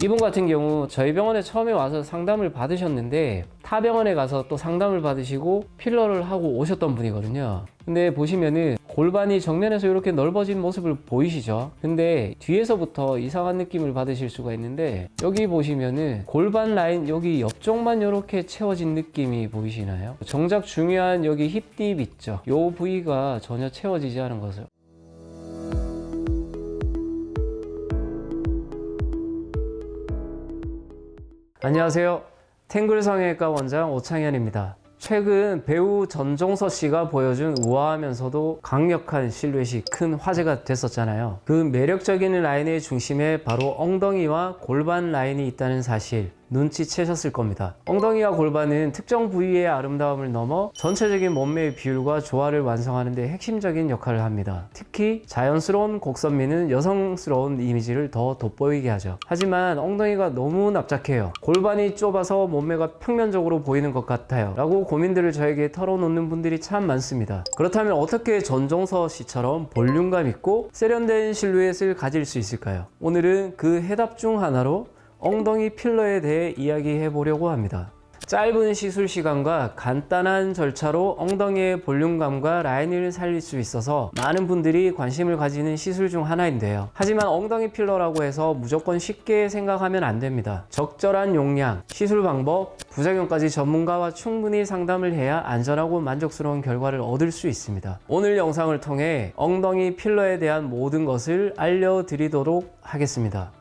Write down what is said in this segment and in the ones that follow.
이분 같은 경우 저희 병원에 처음에 와서 상담을 받으셨는데 타 병원에 가서 또 상담을 받으시고 필러를 하고 오셨던 분이거든요. 근데 보시면은 골반이 정면에서 이렇게 넓어진 모습을 보이시죠? 근데 뒤에서부터 이상한 느낌을 받으실 수가 있는데 여기 보시면은 골반 라인 여기 옆쪽만 이렇게 채워진 느낌이 보이시나요? 정작 중요한 여기 힙딥 있죠? 요 부위가 전혀 채워지지 않은 것을 안녕하세요. 탱글 성형외과 원장 오창현입니다. 최근 배우 전종서 씨가 보여준 우아하면서도 강력한 실루엣이 큰 화제가 됐었잖아요. 그 매력적인 라인의 중심에 바로 엉덩이와 골반 라인이 있다는 사실 눈치채셨을 겁니다. 엉덩이와 골반은 특정 부위의 아름다움을 넘어 전체적인 몸매의 비율과 조화를 완성하는 데 핵심적인 역할을 합니다. 특히 자연스러운 곡선미는 여성스러운 이미지를 더 돋보이게 하죠. 하지만 엉덩이가 너무 납작해요. 골반이 좁아서 몸매가 평면적으로 보이는 것 같아요. 라고 고민들을 저에게 털어놓는 분들이 참 많습니다. 그렇다면 어떻게 전종서 씨처럼 볼륨감 있고 세련된 실루엣을 가질 수 있을까요? 오늘은 그 해답 중 하나로 엉덩이 필러에 대해 이야기해 보려고 합니다. 짧은 시술 시간과 간단한 절차로 엉덩이의 볼륨감과 라인을 살릴 수 있어서 많은 분들이 관심을 가지는 시술 중 하나인데요. 하지만 엉덩이 필러라고 해서 무조건 쉽게 생각하면 안 됩니다. 적절한 용량, 시술 방법, 부작용까지 전문가와 충분히 상담을 해야 안전하고 만족스러운 결과를 얻을 수 있습니다. 오늘 영상을 통해 엉덩이 필러에 대한 모든 것을 알려드리도록 하겠습니다.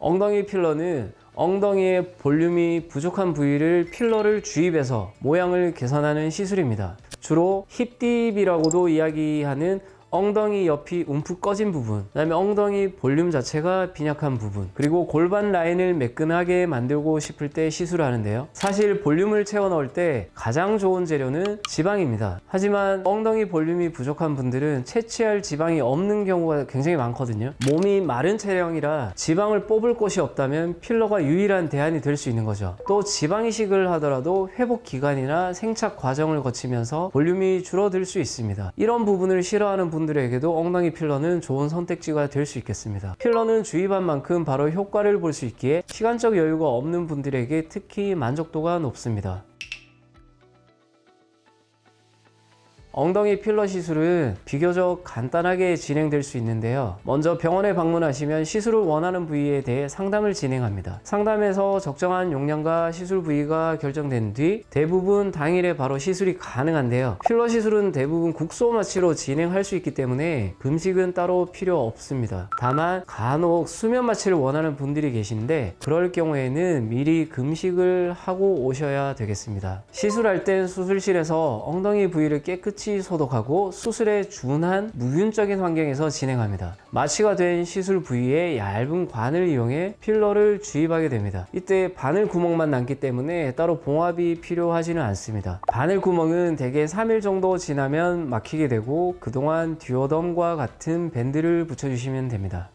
엉덩이 필러는 엉덩이의 볼륨이 부족한 부위를 필러를 주입해서 모양을 개선하는 시술입니다. 주로 힙딥이라고도 이야기하는 엉덩이 옆이 움푹 꺼진 부분, 그 다음에 엉덩이 볼륨 자체가 빈약한 부분, 그리고 골반 라인을 매끈하게 만들고 싶을 때 시술하는데요. 사실 볼륨을 채워 넣을 때 가장 좋은 재료는 지방입니다. 하지만 엉덩이 볼륨이 부족한 분들은 채취할 지방이 없는 경우가 굉장히 많거든요. 몸이 마른 체형이라 지방을 뽑을 곳이 없다면 필러가 유일한 대안이 될 수 있는 거죠. 또 지방 이식을 하더라도 회복 기간이나 생착 과정을 거치면서 볼륨이 줄어들 수 있습니다. 이런 부분을 싫어하는 분 들에게도 엉덩이 필러는 좋은 선택지가 될 수 있겠습니다. 필러는 주입한 만큼 바로 효과를 볼 수 있기에 시간적 여유가 없는 분들에게 특히 만족도가 높습니다. 엉덩이 필러 시술은 비교적 간단하게 진행될 수 있는데요. 먼저 병원에 방문하시면 시술을 원하는 부위에 대해 상담을 진행합니다. 상담에서 적정한 용량과 시술 부위가 결정된 뒤 대부분 당일에 바로 시술이 가능한데요. 필러 시술은 대부분 국소 마취로 진행할 수 있기 때문에 금식은 따로 필요 없습니다. 다만 간혹 수면 마취를 원하는 분들이 계신데 그럴 경우에는 미리 금식을 하고 오셔야 되겠습니다. 시술할 땐 수술실에서 엉덩이 부위를 깨끗이 소독하고 수술에 준한 무균적인 환경에서 진행합니다. 마취가 된 시술 부위에 얇은 관을 이용해 필러를 주입하게 됩니다. 이때 바늘 구멍만 남기 때문에 따로 봉합이 필요하지는 않습니다. 바늘 구멍은 대개 3일 정도 지나면 막히게 되고 그동안 듀오덤과 같은 밴드를 붙여주시면 됩니다.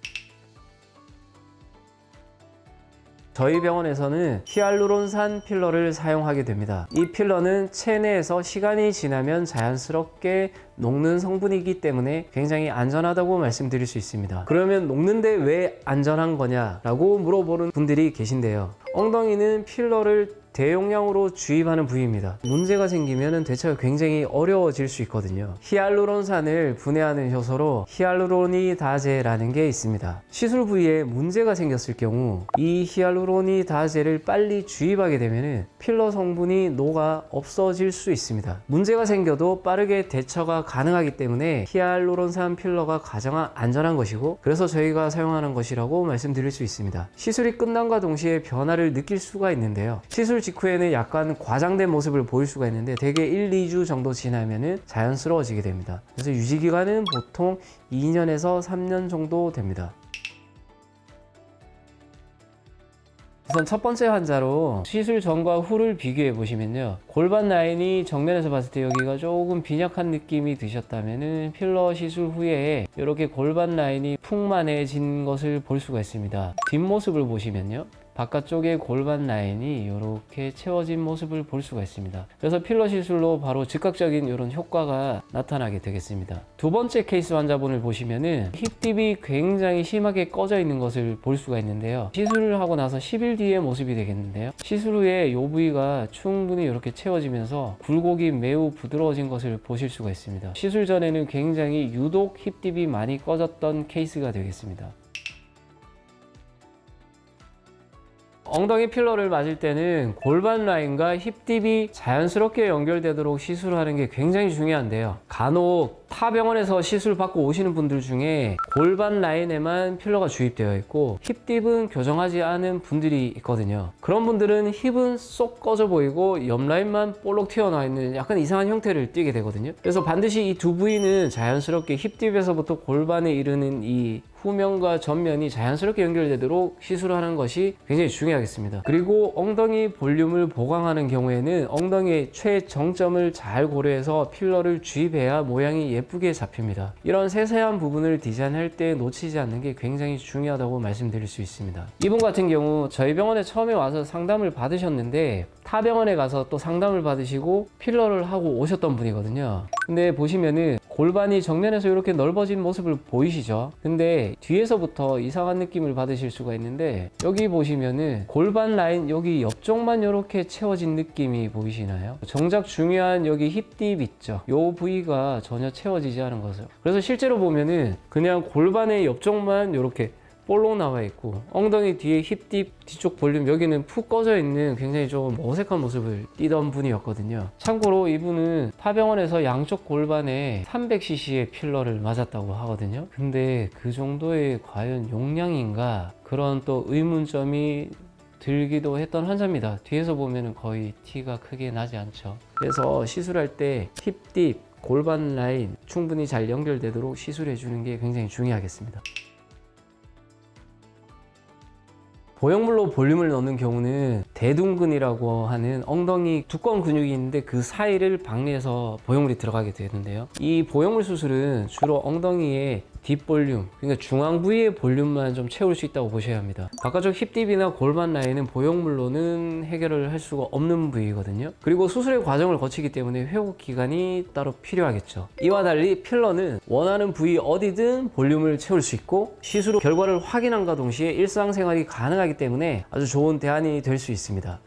저희 병원에서는 히알루론산 필러를 사용하게 됩니다. 이 필러는 체내에서 시간이 지나면 자연스럽게 녹는 성분이기 때문에 굉장히 안전하다고 말씀드릴 수 있습니다. 그러면 녹는데 왜 안전한 거냐라고 물어보는 분들이 계신데요. 엉덩이는 필러를 대용량으로 주입하는 부위입니다. 문제가 생기면 대처가 굉장히 어려워질 수 있거든요. 히알루론산을 분해하는 효소로 히알루로니다제라는 게 있습니다. 시술 부위에 문제가 생겼을 경우 이 히알루로니다제를 빨리 주입하게 되면 필러 성분이 녹아 없어질 수 있습니다. 문제가 생겨도 빠르게 대처가 가능하기 때문에 히알루론산 필러가 가장 안전한 것이고 그래서 저희가 사용하는 것이라고 말씀드릴 수 있습니다. 시술이 끝남과 동시에 변화를 느낄 수가 있는데요. 시술 직후에는 약간 과장된 모습을 보일 수가 있는데 대개 1, 2주 정도 지나면은 자연스러워지게 됩니다. 그래서 유지 기간은 보통 2년에서 3년 정도 됩니다. 우선 첫 번째 환자로 시술 전과 후를 비교해 보시면요. 골반 라인이 정면에서 봤을 때 여기가 조금 빈약한 느낌이 드셨다면은 필러 시술 후에 이렇게 골반 라인이 풍만해진 것을 볼 수가 있습니다. 뒷모습을 보시면요. 바깥쪽에 골반 라인이 이렇게 채워진 모습을 볼 수가 있습니다. 그래서 필러 시술로 바로 즉각적인 이런 효과가 나타나게 되겠습니다. 두 번째 케이스 환자분을 보시면은 힙딥이 굉장히 심하게 꺼져 있는 것을 볼 수가 있는데요. 시술을 하고 나서 10일 뒤의 모습이 되겠는데요. 시술 후에 이 부위가 충분히 이렇게 채워지면서 굴곡이 매우 부드러워진 것을 보실 수가 있습니다. 시술 전에는 굉장히 유독 힙딥이 많이 꺼졌던 케이스가 되겠습니다. 엉덩이 필러를 맞을 때는 골반 라인과 힙딥이 자연스럽게 연결되도록 시술하는 게 굉장히 중요한데요. 간혹 타 병원에서 시술 받고 오시는 분들 중에 골반 라인에만 필러가 주입되어 있고 힙딥은 교정하지 않은 분들이 있거든요. 그런 분들은 힙은 쏙 꺼져 보이고 옆 라인만 볼록 튀어나와 있는 약간 이상한 형태를 띠게 되거든요. 그래서 반드시 이 두 부위는 자연스럽게 힙딥에서부터 골반에 이르는 이 후면과 전면이 자연스럽게 연결되도록 시술하는 것이 굉장히 중요하겠습니다. 그리고 엉덩이 볼륨을 보강하는 경우에는 엉덩이의 최정점을 잘 고려해서 필러를 주입해야 모양이 예쁘게 잡힙니다. 이런 세세한 부분을 디자인할 때 놓치지 않는 게 굉장히 중요하다고 말씀드릴 수 있습니다. 이분 같은 경우 저희 병원에 처음에 와서 상담을 받으셨는데 타 병원에 가서 또 상담을 받으시고 필러를 하고 오셨던 분이거든요. 근데 보시면은 골반이 정면에서 이렇게 넓어진 모습을 보이시죠? 근데 뒤에서부터 이상한 느낌을 받으실 수가 있는데 여기 보시면은 골반 라인 여기 옆쪽만 이렇게 채워진 느낌이 보이시나요? 정작 중요한 여기 힙딥 있죠? 요 부위가 전혀 채워지지 않은 것을 그래서 실제로 보면은 그냥 골반의 옆쪽만 이렇게 볼록 나와 있고 엉덩이 뒤에 힙딥 뒤쪽 볼륨 여기는 푹 꺼져 있는 굉장히 좀 어색한 모습을 띠던 분이었거든요. 참고로 이분은 파병원에서 양쪽 골반에 300cc의 필러를 맞았다고 하거든요. 근데 그 정도의 과연 용량인가? 그런 또 의문점이 들기도 했던 환자입니다. 뒤에서 보면 거의 티가 크게 나지 않죠. 그래서 시술할 때 힙딥 골반 라인 충분히 잘 연결되도록 시술해 주는 게 굉장히 중요하겠습니다 보형물로 볼륨을 넣는 경우는 대둔근이라고 하는 엉덩이 두꺼운 근육이 있는데 그 사이를 박리해서 보형물이 들어가게 되는데요. 이 보형물 수술은 주로 엉덩이에 뒷볼륨, 그러니까 중앙 부위의 볼륨만 좀 채울 수 있다고 보셔야 합니다. 바깥쪽 힙딥이나 골반 라인은 보형물로는 해결을 할 수가 없는 부위거든요. 그리고 수술의 과정을 거치기 때문에 회복 기간이 따로 필요하겠죠. 이와 달리 필러는 원하는 부위 어디든 볼륨을 채울 수 있고 시술 후 결과를 확인함과 동시에 일상생활이 가능하기 때문에 아주 좋은 대안이 될 수 있습니다.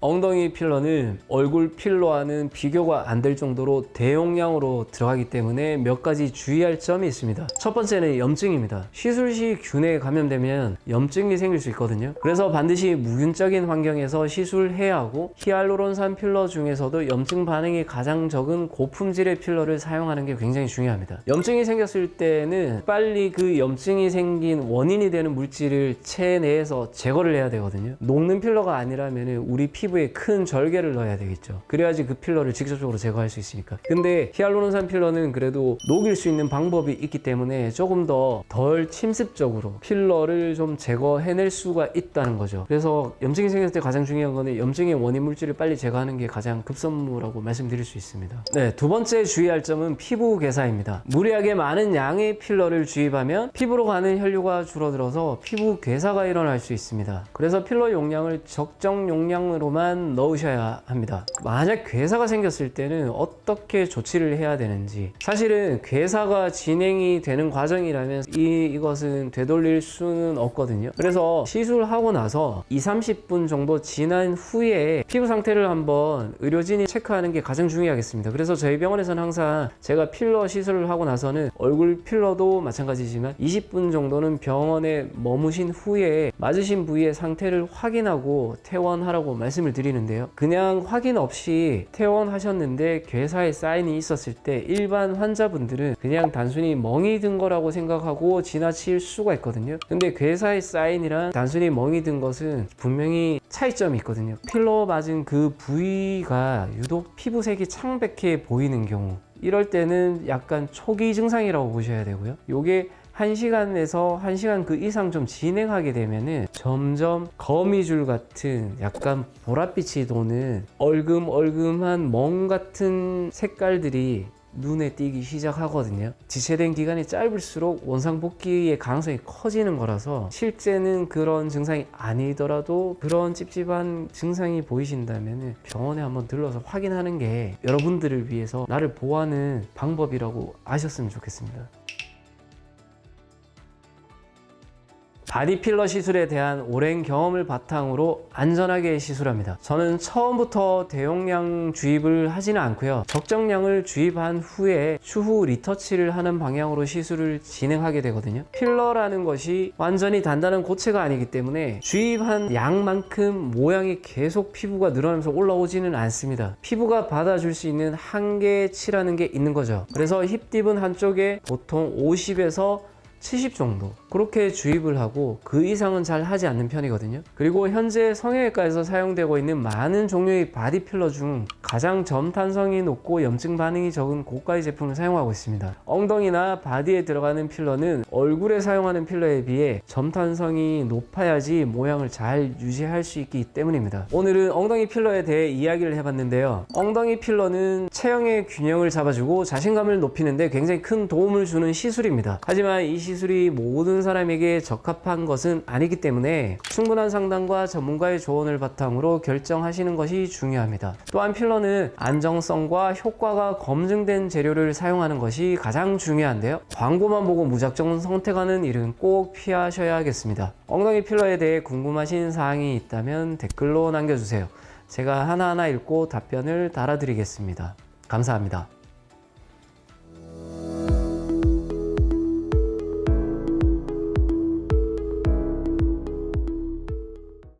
엉덩이 필러는 얼굴 필러와는 비교가 안 될 정도로 대용량으로 들어가기 때문에 몇 가지 주의할 점이 있습니다. 첫 번째는 염증입니다. 시술 시 균에 감염되면 염증이 생길 수 있거든요. 그래서 반드시 무균적인 환경에서 시술해야 하고 히알루론산 필러 중에서도 염증 반응이 가장 적은 고품질의 필러를 사용하는 게 굉장히 중요합니다. 염증이 생겼을 때는 빨리 그 염증이 생긴 원인이 되는 물질을 체내에서 제거를 해야 되거든요. 녹는 필러가 아니라면 우리 피 피부에 큰 절개를 넣어야 되겠죠. 그래야지 그 필러를 직접적으로 제거할 수 있으니까. 근데 히알루론산 필러는 그래도 녹일 수 있는 방법이 있기 때문에 조금 더 덜 침습적으로 필러를 좀 제거해낼 수가 있다는 거죠. 그래서 염증이 생겼을 때 가장 중요한 거는 염증의 원인 물질을 빨리 제거하는 게 가장 급선무라고 말씀드릴 수 있습니다. 네, 두 번째 주의할 점은 피부 괴사입니다. 무리하게 많은 양의 필러를 주입하면 피부로 가는 혈류가 줄어들어서 피부 괴사가 일어날 수 있습니다. 그래서 필러 용량을 적정 용량으로만 넣으셔야 합니다. 만약 괴사가 생겼을 때는 어떻게 조치를 해야 되는지 사실은 괴사가 진행이 되는 과정이라면 이, 이것은 되돌릴 수는 없거든요. 그래서 시술하고 나서 2, 30분 정도 지난 후에 피부 상태를 한번 의료진이 체크하는 게 가장 중요하겠습니다. 그래서 저희 병원에서는 항상 제가 필러 시술을 하고 나서는 얼굴 필러도 마찬가지지만 20분 정도는 병원에 머무신 후에 맞으신 부위의 상태를 확인하고 퇴원하라고 말씀을 드리는데요. 그냥 확인 없이 퇴원하셨는데 괴사의 사인이 있었을 때 일반 환자분들은 그냥 단순히 멍이 든 거라고 생각하고 지나칠 수가 있거든요. 근데 괴사의 사인이랑 단순히 멍이 든 것은 분명히 차이점이 있거든요. 필러 맞은 그 부위가 유독 피부색이 창백해 보이는 경우 이럴 때는 약간 초기 증상이라고 보셔야 되고요. 요게 1시간에서 1시간 그 이상 좀 진행하게 되면은 점점 거미줄 같은 약간 보랏빛이 도는 얼금얼금한 멍 같은 색깔들이 눈에 띄기 시작하거든요. 지체된 기간이 짧을수록 원상복귀의 가능성이 커지는 거라서 실제는 그런 증상이 아니더라도 그런 찝찝한 증상이 보이신다면 병원에 한번 들러서 확인하는 게 여러분들을 위해서 나를 보호하는 방법이라고 아셨으면 좋겠습니다. 바디필러 시술에 대한 오랜 경험을 바탕으로 안전하게 시술합니다. 저는 처음부터 대용량 주입을 하지는 않고요. 적정량을 주입한 후에 추후 리터치를 하는 방향으로 시술을 진행하게 되거든요. 필러라는 것이 완전히 단단한 고체가 아니기 때문에 주입한 양만큼 모양이 계속 피부가 늘어나면서 올라오지는 않습니다. 피부가 받아줄 수 있는 한계치라는 게 있는 거죠. 그래서 힙딥은 한쪽에 보통 50에서 70 정도 그렇게 주입을 하고 그 이상은 잘 하지 않는 편이거든요. 그리고 현재 성형외과에서 사용되고 있는 많은 종류의 바디 필러 중 가장 점탄성이 높고 염증 반응이 적은 고가의 제품을 사용하고 있습니다. 엉덩이나 바디에 들어가는 필러는 얼굴에 사용하는 필러에 비해 점탄성이 높아야지 모양을 잘 유지할 수 있기 때문입니다. 오늘은 엉덩이 필러에 대해 이야기를 해봤는데요. 엉덩이 필러는 체형의 균형을 잡아주고 자신감을 높이는데 굉장히 큰 도움을 주는 시술입니다. 하지만 이 시술이 모든 사람에게 적합한 것은 아니기 때문에 충분한 상담과 전문가의 조언을 바탕으로 결정하시는 것이 중요합니다. 또한 필러는 안정성과 효과가 검증된 재료를 사용하는 것이 가장 중요한데요. 광고만 보고 무작정 선택하는 일은 꼭 피하셔야겠습니다. 엉덩이 필러에 대해 궁금하신 사항이 있다면 댓글로 남겨주세요. 제가 하나하나 읽고 답변을 달아드리겠습니다. 감사합니다.